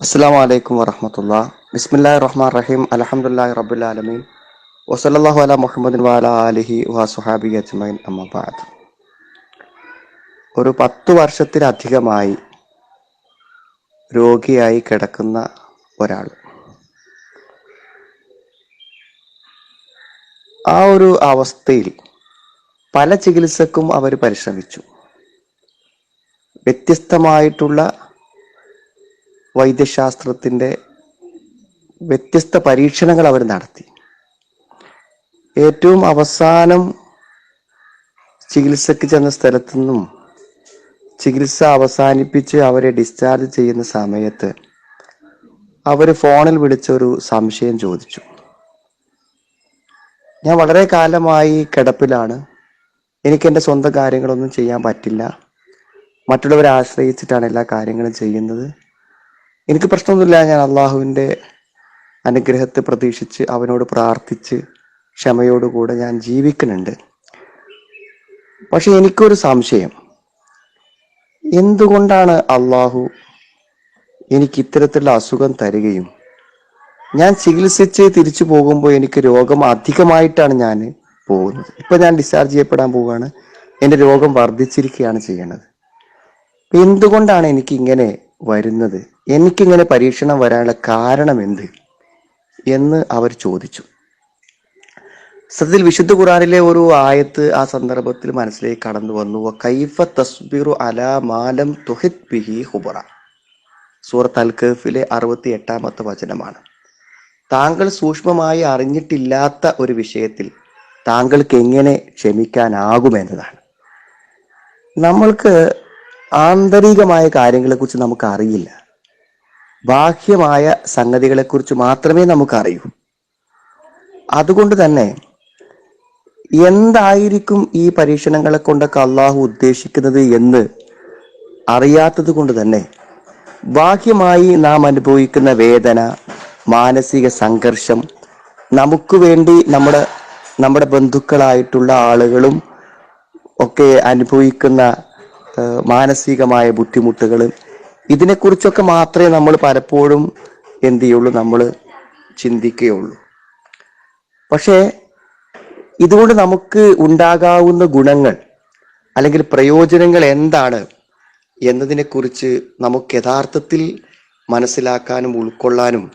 അസ്സാം വലൈക്കും വറഹമത്തുള്ള ബിസ്മില്ലാ റഹ്മാൻ റഹീം അലഹമുല്ലാ റബുലാലമീൻ വസല്ലാഹു അല മുഹമ്മദ് വാല അലിഹി വസുഹാബി അജ്മൈൻ അമ്മബാദ് ഒരു പത്തു വർഷത്തിലധികമായി രോഗിയായി കിടക്കുന്ന ഒരാൾ. ആ ഒരു അവസ്ഥയിൽ പല ചികിത്സക്കും അവർ പരിശ്രമിച്ചു. വ്യത്യസ്തമായിട്ടുള്ള വൈദ്യശാസ്ത്രത്തിന്റെ വ്യത്യസ്ത പരീക്ഷണങ്ങൾ അവർ നടത്തി. ഏറ്റവും അവസാനം ചികിത്സക്ക് ചെന്ന സ്ഥലത്തു നിന്നും ചികിത്സ അവസാനിപ്പിച്ച് അവരെ ഡിസ്ചാർജ് ചെയ്യുന്ന സമയത്ത് അവർ ഫോണിൽ വിളിച്ചൊരു സംശയം ചോദിച്ചു. ഞാൻ വളരെ കാലമായി കിടപ്പിലാണ്. എനിക്ക് എന്റെ സ്വന്തം കാര്യങ്ങളൊന്നും ചെയ്യാൻ പറ്റില്ല. മറ്റുള്ളവരെ ആശ്രയിച്ചിട്ടാണ് എല്ലാ കാര്യങ്ങളും ചെയ്യുന്നത്. എനിക്ക് പ്രശ്നമൊന്നുമില്ല. ഞാൻ അള്ളാഹുവിന്റെ അനുഗ്രഹത്തെ പ്രതീക്ഷിച്ച് അവനോട് പ്രാർത്ഥിച്ച് ക്ഷമയോടുകൂടെ ഞാൻ ജീവിക്കുന്നുണ്ട്. പക്ഷെ എനിക്കൊരു സംശയം. എന്തുകൊണ്ടാണ് അള്ളാഹു എനിക്ക് ഇത്തരത്തിലുള്ള അസുഖം തരികയും ഞാൻ ചികിത്സിച്ച് തിരിച്ചു പോകുമ്പോൾ എനിക്ക് രോഗം അധികമായിട്ടാണ് ഞാൻ പോകുന്നത്? ഇപ്പൊ ഞാൻ ഡിസ്ചാർജ് ചെയ്യപ്പെടാൻ പോവുകയാണ്. എന്റെ രോഗം വർദ്ധിച്ചിരിക്കുകയാണ് ചെയ്യണത്. എന്തുകൊണ്ടാണ് എനിക്ക് ഇങ്ങനെ വരുന്നത്. എനിക്കിങ്ങനെ പരീക്ഷണം വരാനുള്ള കാരണം എന്ത് എന്ന് അവർ ചോദിച്ചു. സത്യത്തിൽ വിശുദ്ധ ഖുറാനിലെ ഒരു ആയത്ത് ആ സന്ദർഭത്തിൽ മനസ്സിലേക്ക് കടന്നു വന്നു. കൈഫ തസ്ബിറു അലാ മാലം തുഹിത് ബിഹി ഹുബറ സൂറത്ത് അൽ കഫിലെ അറുപത്തി എട്ടാമത്തെ വചനമാണ്. താങ്കൾ സൂക്ഷ്മമായി അറിഞ്ഞിട്ടില്ലാത്ത ഒരു വിഷയത്തിൽ താങ്കൾക്ക് എങ്ങനെ ക്ഷമിക്കാനാകുമെന്നതാണ്. നമ്മൾക്ക് ആന്തരികമായ കാര്യങ്ങളെക്കുറിച്ച് നമുക്ക് അറിയില്ല ബാഹ്യമായ സംഗതികളെക്കുറിച്ച് മാത്രമേ നമുക്ക് അറിയൂ അതുകൊണ്ട് തന്നെ എന്തായിരിക്കും ഈ പരീക്ഷണങ്ങളെ കൊണ്ടൊക്കെ അള്ളാഹു ഉദ്ദേശിക്കുന്നത് എന്ന് അറിയാത്തത് കൊണ്ട് തന്നെ ബാഹ്യമായി നാം അനുഭവിക്കുന്ന വേദന മാനസിക സംഘർഷം നമുക്ക് വേണ്ടി നമ്മുടെ നമ്മുടെ ബന്ധുക്കളായിട്ടുള്ള ആളുകളും ഒക്കെ അനുഭവിക്കുന്ന മാനസികമായ ബുദ്ധിമുട്ടുകൾ. ഇതിനെക്കുറിച്ചൊക്കെ മാത്രമേ നമ്മൾ പലപ്പോഴും എന്ത് ചെയ്യുള്ളൂ നമ്മൾ ചിന്തിക്കുകയുള്ളൂ. പക്ഷേ ഇതുകൊണ്ട് നമുക്ക് ഉണ്ടാകാവുന്ന ഗുണങ്ങൾ അല്ലെങ്കിൽ പ്രയോജനങ്ങൾ എന്താണ് എന്നതിനെക്കുറിച്ച് നമുക്ക് യഥാർത്ഥത്തിൽ മനസ്സിലാക്കാനും ഉൾക്കൊള്ളാനും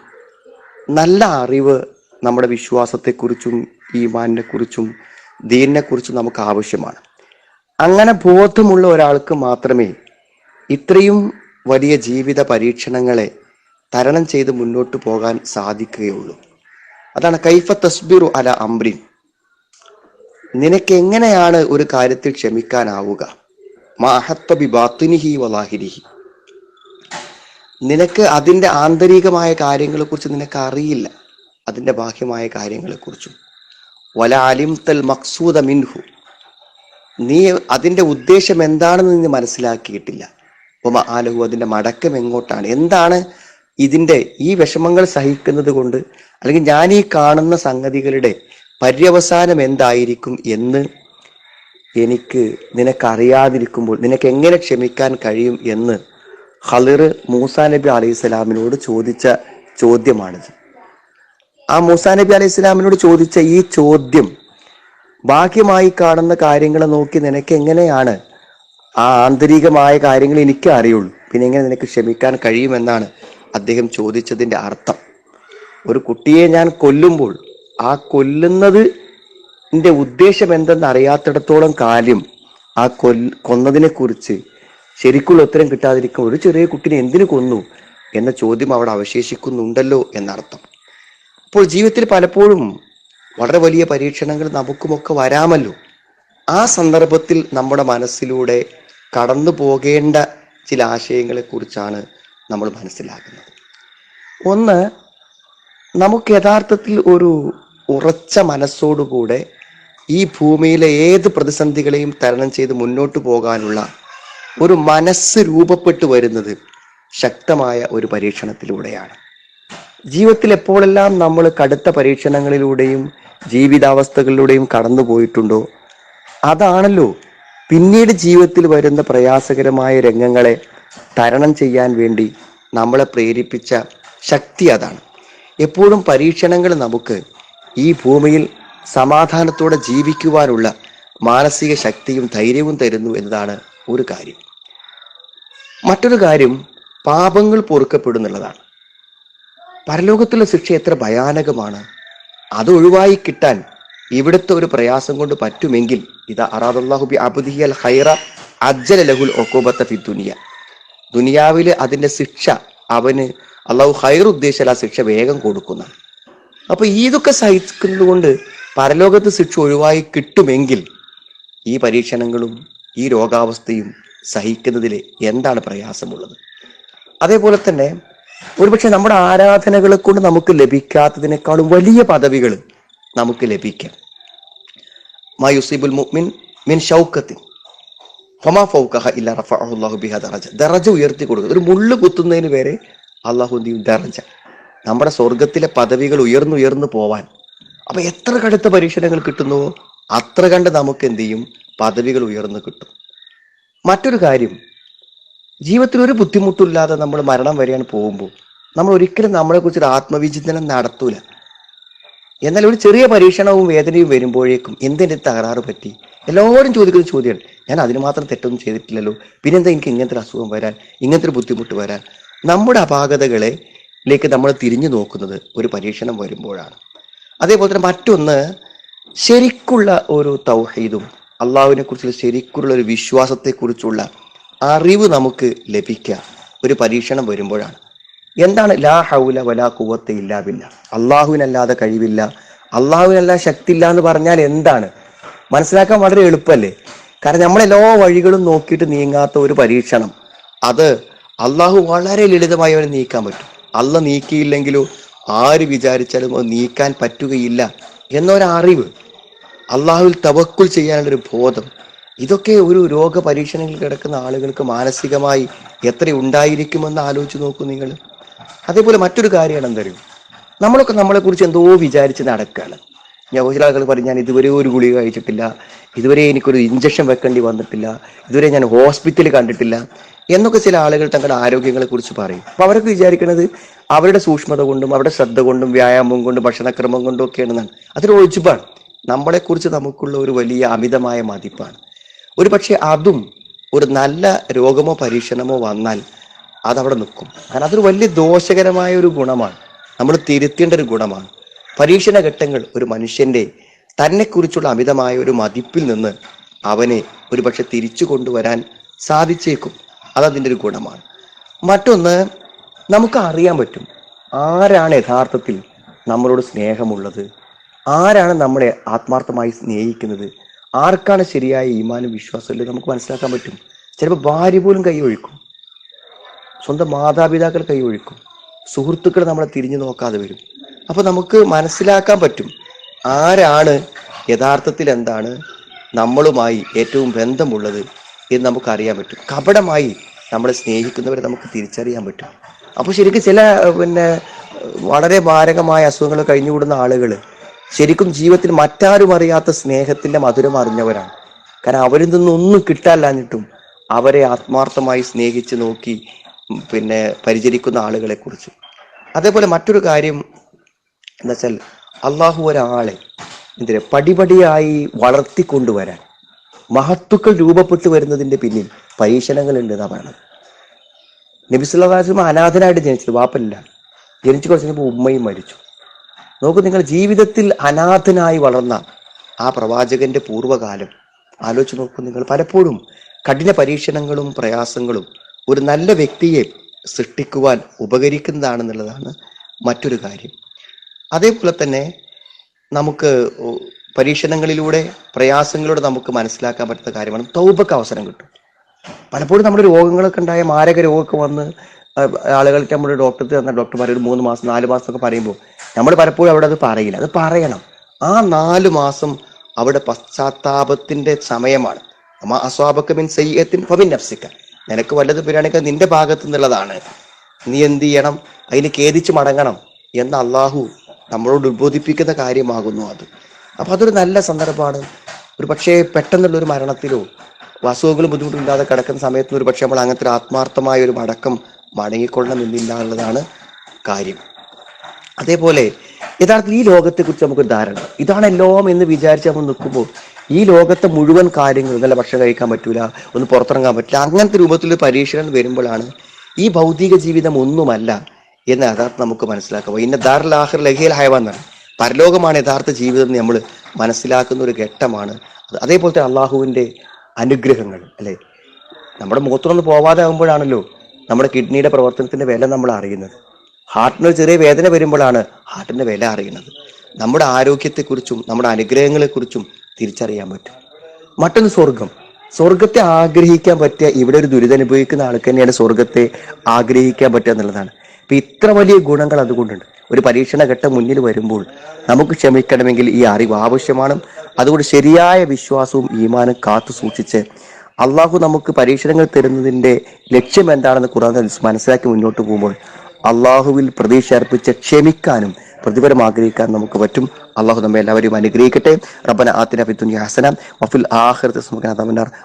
നല്ല അറിവ് നമ്മുടെ വിശ്വാസത്തെക്കുറിച്ചും ഈ കുറിച്ചും ദീനിനെ കുറിച്ചും നമുക്ക് ആവശ്യമാണ്. അങ്ങനെ ബോധമുള്ള ഒരാൾക്ക് മാത്രമേ ഇത്രയും വലിയ ജീവിത പരീക്ഷണങ്ങളെ തരണം ചെയ്ത് മുന്നോട്ട് പോകാൻ സാധിക്കുകയുള്ളൂ. അതാണ് കൈഫ തസ്ബിറു അല അംബ്രിൻ നിനക്ക് എങ്ങനെയാണ് ഒരു കാര്യത്തിൽ ക്ഷമിക്കാനാവുക? ബാത്തിനിഹി വലാഹിരിഹി നിനക്ക് അതിന്റെ ആന്തരികമായ കാര്യങ്ങളെ കുറിച്ച് നിനക്ക് അറിയില്ല അതിന്റെ ബാഹ്യമായ കാര്യങ്ങളെ കുറിച്ചും വല അലിംതൽ മക്സൂദ മിൻഹു. നീ അതിന്റെ ഉദ്ദേശം എന്താണെന്ന് നീ മനസ്സിലാക്കിയിട്ടില്ല. അപ്പം ആലഹു അതിന്റെ മടക്കം എങ്ങോട്ടാണ്? എന്താണ് ഇതിന്റെ ഈ വിഷമങ്ങൾ സഹിക്കുന്നത് കൊണ്ട്? അല്ലെങ്കിൽ ഞാൻ ഈ കാണുന്ന സംഗതികളുടെ പര്യവസാനം എന്തായിരിക്കും എന്ന് എനിക്ക് നിനക്കറിയാതിരിക്കുമ്പോൾ നിനക്ക് എങ്ങനെ ക്ഷമിക്കാൻ കഴിയും എന്ന് ഹളിർ മൂസാ നബി അലൈഹി സ്വലാമിനോട് ചോദിച്ച ചോദ്യമാണിത്. ആ മൂസാ നബി അലൈഹി സ്വലാമിനോട് ചോദിച്ച ഈ ചോദ്യം ബാഹ്യമായി കാണുന്ന കാര്യങ്ങളെ നോക്കി നിനക്ക് എങ്ങനെയാണ് ആ ആന്തരികമായ കാര്യങ്ങൾ എനിക്ക് അറിയുള്ളൂ. പിന്നെ എങ്ങനെ നിനക്ക് ക്ഷമിക്കാൻ കഴിയുമെന്നാണ് അദ്ദേഹം ചോദിച്ചതിന്റെ അർത്ഥം. ഒരു കുട്ടിയെ ഞാൻ കൊല്ലുമ്പോൾ ആ കൊല്ലുന്നത് എന്റെ ഉദ്ദേശം എന്തെന്ന് അറിയാത്തിടത്തോളം കാര്യം ആ കൊൽ കൊന്നതിനെ കുറിച്ച് ശരിക്കുള്ള ഉത്തരം കിട്ടാതിരിക്കും ഒരു ചെറിയ കുട്ടിനെ എന്തിനു കൊന്നു എന്ന ചോദ്യം അവിടെ അവശേഷിക്കുന്നുണ്ടല്ലോ എന്നർത്ഥം. അപ്പോൾ ജീവിതത്തിൽ പലപ്പോഴും വളരെ വലിയ പരീക്ഷണങ്ങൾ നമുക്കുമൊക്കെ വരാമല്ലോ. ആ സന്ദർഭത്തിൽ നമ്മുടെ മനസ്സിലൂടെ കടന്നു പോകേണ്ട ചില ആശയങ്ങളെ കുറിച്ചാണ് നമ്മൾ മനസ്സിലാക്കുന്നത്. ഒന്ന് നമുക്ക് യഥാർത്ഥത്തിൽ ഒരു ഉറച്ച മനസ്സോടുകൂടെ ഈ ഭൂമിയിലെ ഏത് പ്രതിസന്ധികളെയും തരണം ചെയ്ത് മുന്നോട്ട് പോകാനുള്ള ഒരു മനസ്സ് രൂപപ്പെട്ടു വരുന്നത് ശക്തമായ ഒരു പരീക്ഷണത്തിലൂടെയാണ്. ജീവിതത്തിൽ എപ്പോഴെല്ലാം നമ്മൾ കടുത്ത പരീക്ഷണങ്ങളിലൂടെയും ജീവിതാവസ്ഥകളിലൂടെയും കടന്നു പോയിട്ടുണ്ടോ? അതാണല്ലോ പിന്നീട് ജീവിതത്തിൽ വരുന്ന പ്രയാസകരമായ രംഗങ്ങളെ തരണം ചെയ്യാൻ വേണ്ടി നമ്മളെ പ്രേരിപ്പിച്ച ശക്തി അതാണ്. എപ്പോഴും പരീക്ഷണങ്ങൾ നമുക്ക് ഈ ഭൂമിയിൽ സമാധാനത്തോടെ ജീവിക്കുവാനുള്ള മാനസിക ശക്തിയും ധൈര്യവും തരുന്നു എന്നതാണ് ഒരു കാര്യം. മറ്റൊരു കാര്യം പാപങ്ങൾ പൊറുക്കപ്പെടുന്നുള്ളതാണ്. പരലോകത്തുള്ള ശിക്ഷ എത്ര ഭയാനകമാണ്. അത് ഒഴിവായി കിട്ടാൻ ഇവിടുത്തെ ഒരു പ്രയാസം കൊണ്ട് പറ്റുമെങ്കിൽ ഇത് അൽ ഹൈറ അജ്ജല ലഹുൽ ദുനിയാവിൽ അതിന്റെ ശിക്ഷ അവന് അള്ളാഹു ഹൈർ ഉദ്ദേശിച്ചാൽ ആ ശിക്ഷ വേഗം കൊടുക്കുന്ന. അപ്പൊ ഇതൊക്കെ സഹിക്കുന്നത് കൊണ്ട് പരലോകത്ത് ശിക്ഷ ഒഴിവായി കിട്ടുമെങ്കിൽ ഈ പരീക്ഷണങ്ങളും ഈ രോഗാവസ്ഥയും സഹിക്കുന്നതിൽ എന്താണ് പ്രയാസമുള്ളത്? അതേപോലെ തന്നെ ഒരുപക്ഷെ നമ്മുടെ ആരാധനകളെ കൊണ്ട് നമുക്ക് ലഭിക്കാത്തതിനേക്കാളും വലിയ പദവികൾ നമുക്ക് ലഭിക്കാം. മായുസീബുൽ മുഅ്മിൻ മിൻ ഷൗക്കത്തിൻ ഇല്ല റഫഅഹുല്ലാഹു ദറജ. ഉയർത്തി കൊടുക്കുക. ഒരു മുള്ളു കുത്തുന്നതിന് വരെ അള്ളാഹു ദറജ. നമ്മുടെ സ്വർഗത്തിലെ പദവികൾ ഉയർന്നുയർന്നു പോവാൻ. അപ്പൊ എത്ര കടുത്ത പരീക്ഷണങ്ങൾ കിട്ടുന്നുവോ? അത്ര കണ്ട് നമുക്ക് എന്ത് ചെയ്യും? പദവികൾ ഉയർന്നു കിട്ടും. മറ്റൊരു കാര്യം ജീവിതത്തിൽ ഒരു ബുദ്ധിമുട്ടില്ലാതെ നമ്മൾ മരണം വരെയാണ് പോകുമ്പോൾ നമ്മൾ ഒരിക്കലും നമ്മളെ കുറിച്ച് ആത്മവിചിന്തനം നടത്തൂല. എന്നാൽ ഒരു ചെറിയ പരീക്ഷണവും വേദനയും വരുമ്പോഴേക്കും എന്തിന്റെ തകരാറ് പറ്റി? എല്ലാവരും ചോദിക്കുന്ന ചോദ്യമാണ്. ഞാൻ അതിന് മാത്രം തെറ്റൊന്നും ചെയ്തിട്ടില്ലല്ലോ. പിന്നെന്താ എനിക്ക് ഇങ്ങനത്തെ ഒരു അസുഖം വരാൻ ഇങ്ങനത്തെ ഒരു ബുദ്ധിമുട്ട് വരാൻ? നമ്മുടെ അപാകതകളെ ലേക്ക് നമ്മൾ തിരിഞ്ഞു നോക്കുന്നത് ഒരു പരീക്ഷണം വരുമ്പോഴാണ്. അതേപോലെ തന്നെ മറ്റൊന്ന് ശരിക്കുള്ള ഒരു തൗഹീദും അള്ളാഹുവിനെ കുറിച്ചുള്ള ശരിക്കുള്ള ഒരു വിശ്വാസത്തെക്കുറിച്ചുള്ള അറിവ് നമുക്ക് ലഭിക്കുക. ഒരു പരീക്ഷണം വരുമ്പോഴാണ്. എന്താണ് ലാ ഹൗല വലാ കുവത്ത് ഇല്ലാവില്ല അള്ളാഹുവിനല്ലാതെ കഴിവില്ല. അള്ളാഹുവിനല്ലാതെ ശക്തി ഇല്ല എന്ന് പറഞ്ഞാൽ എന്താണ്? മനസ്സിലാക്കാൻ വളരെ എളുപ്പമല്ലേ? കാരണം നമ്മളെല്ലാ വഴികളും നോക്കിയിട്ട് നീങ്ങാത്ത ഒരു പരീക്ഷണം. അത് അള്ളാഹു വളരെ ലളിതമായി അവനെ നീക്കാൻ പറ്റും. അല്ല നീക്കിയില്ലെങ്കിലോ ആര് വിചാരിച്ചാലും അത് നീക്കാൻ പറ്റുകയില്ല എന്നൊരറിവ്. അള്ളാഹുവിൽ തവക്കുൽ ചെയ്യാനുള്ളൊരു ബോധം. ഇതൊക്കെ ഒരു രോഗ പരീക്ഷണങ്ങളിൽ കിടക്കുന്ന ആളുകൾക്ക് മാനസികമായി എത്ര ഉണ്ടായിരിക്കുമെന്ന് ആലോചിച്ച് നോക്കൂ നിങ്ങൾ. അതേപോലെ മറ്റൊരു കാര്യമാണ് എന്തറിയും? നമ്മളൊക്കെ നമ്മളെ കുറിച്ച് എന്തോ വിചാരിച്ച് നടക്കുകയാണ്. ഞാൻ ചില ആളുകൾ ഞാൻ ഇതുവരെ ഒരു ഗുളിക കഴിച്ചിട്ടില്ല. ഇതുവരെ എനിക്കൊരു ഇഞ്ചക്ഷൻ വെക്കേണ്ടി വന്നിട്ടില്ല. ഇതുവരെ ഞാൻ ഹോസ്പിറ്റലിൽ കണ്ടിട്ടില്ല. എന്നൊക്കെ ചില ആളുകൾ തങ്ങളുടെ ആരോഗ്യങ്ങളെ കുറിച്ച് പറയും. അപ്പൊ അവരൊക്കെ വിചാരിക്കുന്നത് അവരുടെ സൂക്ഷ്മത കൊണ്ടും അവരുടെ ശ്രദ്ധ കൊണ്ടും വ്യായാമം കൊണ്ടും ഭക്ഷണക്രമം കൊണ്ടും ഒക്കെയാണെന്നാണ്. അതൊരു ഒഴിച്ചുപാണ് നമ്മളെക്കുറിച്ച് നമുക്കുള്ള ഒരു വലിയ അമിതമായ മതിപ്പാണ്. ഒരു പക്ഷെ അതും ഒരു നല്ല രോഗമോ പരീക്ഷണമോ വന്നാൽ അതവിടെ നിൽക്കും. കാരണം അതൊരു വലിയ ദോഷകരമായ ഒരു ഗുണമാണ്. നമ്മൾ തിരുത്തേണ്ട ഒരു ഗുണമാണ്. പരീക്ഷണ ഘട്ടങ്ങൾ ഒരു മനുഷ്യന്റെ തന്നെക്കുറിച്ചുള്ള അമിതമായ ഒരു മതിപ്പിൽ നിന്ന് അവനെ ഒരു പക്ഷെ തിരിച്ചു കൊണ്ടുവരാൻ സാധിച്ചേക്കും. അതതിന്റെ ഒരു ഗുണമാണ്. മറ്റൊന്ന് നമുക്ക് അറിയാൻ പറ്റും ആരാണ് യഥാർത്ഥത്തിൽ നമ്മളോട് സ്നേഹമുള്ളത്? ആരാണ് നമ്മളെ ആത്മാർത്ഥമായി സ്നേഹിക്കുന്നത്? ആർക്കാണ് ശരിയായ ഈമാനും വിശ്വാസമില്ല നമുക്ക് മനസ്സിലാക്കാൻ പറ്റും? ചിലപ്പോൾ ഭാര്യ പോലും കൈ ഒഴിക്കും. സ്വന്തം മാതാപിതാക്കൾ കൈ ഒഴിക്കും. സുഹൃത്തുക്കൾ നമ്മളെ തിരിഞ്ഞു നോക്കാതെ വരും. അപ്പോൾ നമുക്ക് മനസ്സിലാക്കാൻ പറ്റും ആരാണ് യഥാർത്ഥത്തിൽ എന്താണ് നമ്മളുമായി ഏറ്റവും ബന്ധമുള്ളത് എന്ന് നമുക്ക് അറിയാൻ പറ്റും. കപടമായി നമ്മളെ സ്നേഹിക്കുന്നവരെ നമുക്ക് തിരിച്ചറിയാൻ പറ്റും. അപ്പോൾ ശരിക്കും ചില പിന്നെ വളരെ മാരകമായ അസുഖങ്ങൾ കഴിഞ്ഞുകൂടുന്ന ആളുകൾ ശരിക്കും ജീവിതത്തിൽ മറ്റാരും അറിയാത്ത സ്നേഹത്തിന്റെ മധുരം അറിഞ്ഞവരാണ്. കാരണം അവരിൽ നിന്നൊന്നും കിട്ടാല്ലാഞ്ഞിട്ടും അവരെ ആത്മാർത്ഥമായി സ്നേഹിച്ച് നോക്കി പിന്നെ പരിചരിക്കുന്ന ആളുകളെ കുറിച്ച് അതേപോലെ മറ്റൊരു കാര്യം എന്താ വെച്ചാൽ അള്ളാഹു ഒരാളെ എന്തിനാ പടിപടിയായി വളർത്തിക്കൊണ്ടുവരാൻ മഹത്തുക്കൾ രൂപപ്പെട്ടു വരുന്നതിന്റെ പിന്നിൽ പരീക്ഷണങ്ങളുണ്ട് എന്നാ പറയണത്. നബിസുല്ലാസ്ലം അനാഥനായിട്ട് ജനിച്ചത് വാപ്പല്ല ജനിച്ചു കുറച്ച് കഴിഞ്ഞപ്പോൾ ഉമ്മയും മരിച്ചു. നോക്കൂ നിങ്ങൾ ജീവിതത്തിൽ അനാഥനായി വളർന്ന ആ പ്രവാചകന്റെ പൂർവകാലം. ആലോചിച്ച് നോക്കൂ നിങ്ങൾ പലപ്പോഴും കഠിന പരീക്ഷണങ്ങളും പ്രയാസങ്ങളും ഒരു നല്ല വ്യക്തിയെ സൃഷ്ടിക്കുവാൻ ഉപകരിക്കുന്നതാണെന്നുള്ളതാണ് മറ്റൊരു കാര്യം. അതേപോലെ തന്നെ നമുക്ക് പരീക്ഷണങ്ങളിലൂടെ പ്രയാസങ്ങളിലൂടെ നമുക്ക് മനസ്സിലാക്കാൻ പറ്റുന്ന കാര്യമാണ് തൗബക്ക് അവസരം കിട്ടും. പലപ്പോഴും നമ്മുടെ രോഗങ്ങളൊക്കെ ഉണ്ടായ മാരക രോഗമൊക്കെ വന്ന് ആളുകൾക്ക് നമ്മുടെ ഡോക്ടർ തന്ന ഡോക്ടർമാർ ഒരു മൂന്ന് മാസം നാല് മാസം ഒക്കെ പറയുമ്പോൾ നമ്മൾ പലപ്പോഴും അവിടെ അത് പറയില്ല. അത് പറയണം. ആ നാല് മാസം അവിടെ പശ്ചാത്താപത്തിന്റെ സമയമാണ്. മിൻ നിനക്ക് വല്ലത് വരികയാണെങ്കിൽ നിന്റെ ഭാഗത്തു നിന്നുള്ളതാണ്. നീ എന്ത് ചെയ്യണം? അതിന് ഖേദിച്ച് മടങ്ങണം എന്ന് അള്ളാഹു നമ്മളോട് ഉദ്ബോധിപ്പിക്കുന്ന കാര്യമാകുന്നു അത്. അപ്പൊ അതൊരു നല്ല സന്ദർഭമാണ്. ഒരു പക്ഷേ പെട്ടെന്നുള്ള ഒരു മരണത്തിലോ അസുഖങ്ങളും ബുദ്ധിമുട്ടില്ലാതെ കിടക്കുന്ന സമയത്ത് ഒരു പക്ഷേ നമ്മൾ അങ്ങനത്തെ ഒരു ആത്മാർത്ഥമായ ഒരു മടക്കം മടങ്ങിക്കൊള്ളണം എന്നില്ല എന്നുള്ളതാണ് കാര്യം. അതേപോലെ യഥാർത്ഥത്തിൽ ഈ ലോകത്തെ കുറിച്ച് നമുക്ക് ധാരണ. ഇതാണ് എല്ലാം എന്ന് വിചാരിച്ച് നമ്മൾ നിൽക്കുമ്പോൾ ഈ ലോകത്തെ മുഴുവൻ കാര്യങ്ങൾ നല്ല ഭക്ഷണം കഴിക്കാൻ പറ്റൂല ഒന്ന് പുറത്തിറങ്ങാൻ പറ്റില്ല അങ്ങനത്തെ രൂപത്തിൽ പരീക്ഷണം വരുമ്പോഴാണ് ഈ ഭൗതിക ജീവിതം ഒന്നുമല്ല എന്ന് യഥാർത്ഥം നമുക്ക് മനസ്സിലാക്കാം. ഇന്ന ദാറുൽ ആഖിർ ലഹിയൽ ഹയവാന്നാണ് പരലോകമാണ് യഥാർത്ഥ ജീവിതം നമ്മൾ മനസ്സിലാക്കുന്ന ഒരു ഘട്ടമാണ്. അതേപോലെ തന്നെ അള്ളാഹുവിന്റെ അനുഗ്രഹങ്ങൾ അല്ലേ? നമ്മുടെ മുഖത്തുനിന്ന് പോവാതെ ആകുമ്പോഴാണല്ലോ നമ്മുടെ കിഡ്നിയുടെ പ്രവർത്തനത്തിന്റെ വില നമ്മൾ അറിയുന്നത്. ഹാർട്ടിന് ഒരു ചെറിയ വേദന വരുമ്പോഴാണ് ഹാർട്ടിന്റെ വില അറിയുന്നത്. നമ്മുടെ ആരോഗ്യത്തെക്കുറിച്ചും നമ്മുടെ അനുഗ്രഹങ്ങളെക്കുറിച്ചും തിരിച്ചറിയാൻ പറ്റും. മറ്റൊന്ന് സ്വർഗം സ്വർഗത്തെ ആഗ്രഹിക്കാൻ പറ്റിയ ഇവിടെ ഒരു ദുരിതം അനുഭവിക്കുന്ന ആൾക്ക് തന്നെയാണ് സ്വർഗത്തെ ആഗ്രഹിക്കാൻ പറ്റുക എന്നുള്ളതാണ്. ഇപ്പൊ ഇത്ര വലിയ ഗുണങ്ങൾ അതുകൊണ്ടുണ്ട്. ഒരു പരീക്ഷണ ഘട്ടം മുന്നിൽ വരുമ്പോൾ നമുക്ക് ക്ഷമിക്കണമെങ്കിൽ ഈ അറിവ് ആവശ്യമാണ്. അതുകൊണ്ട് ശരിയായ വിശ്വാസവും ഈമാനും കാത്തു സൂക്ഷിച്ച് അള്ളാഹു നമുക്ക് പരീക്ഷണങ്ങൾ തരുന്നതിന്റെ ലക്ഷ്യം എന്താണെന്ന് ഖുർആൻ മനസ്സിലാക്കി മുന്നോട്ട് പോകുമ്പോൾ അള്ളാഹുവിൽ പ്രതീക്ഷ അർപ്പിച്ച് ക്ഷമിക്കാനും പ്രതിഫലം ആഗ്രഹിക്കാൻ നമുക്ക് പറ്റും. അള്ളാഹു നമ്മെ എല്ലാവരെയും അനുഗ്രഹിക്കട്ടെ. റബ്ബന ആത്തിന ഫിത്തുനി ഹസന വഫിൽ ആഖിറതി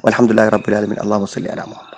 അലഹമുല്ലാ വഖിന അള്ളാഹു റബ്ബിൽ ആലമീൻ. അല്ലാഹു മുഹമ്മദ്.